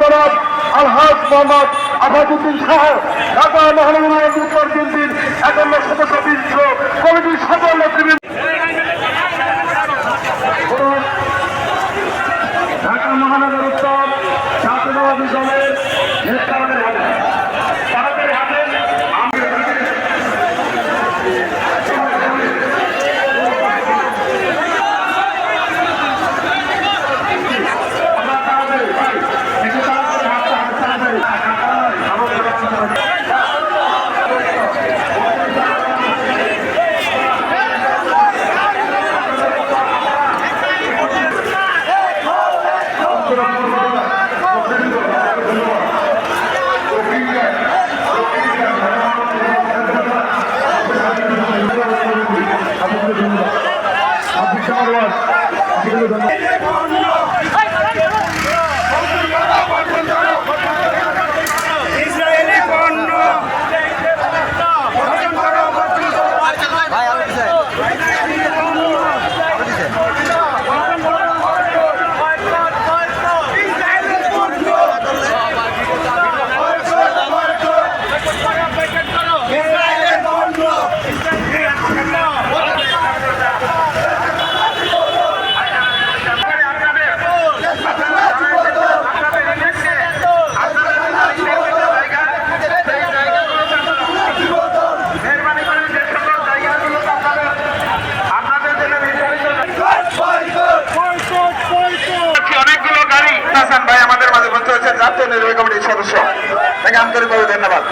জনাব আলহাজ মোহাম্মদ আফাদুদ্দিন শাহ ঢাকা মহানগর উত্তর বিএনপির একান্ন সদস্য বিশিষ্ট কমিটির সকল নেতৃবৃন্দ। ঢাকা মহানগর উত্তর ছাত্রবাদী দলের নেতাদের ধন্যবাদ। নির্বাহী কমিটির সদস্য তাকে আন্তরিকভাবে ধন্যবাদ।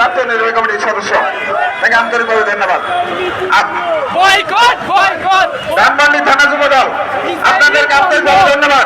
জাতীয় নির্বাহী কমিটির সদস্য। তাকে আন্তরিকভাবে ধন্যবাদ। ধানমন্ডি থানা যুব দল আপনাদেরকে আন্তরিকভাবে ধন্যবাদ।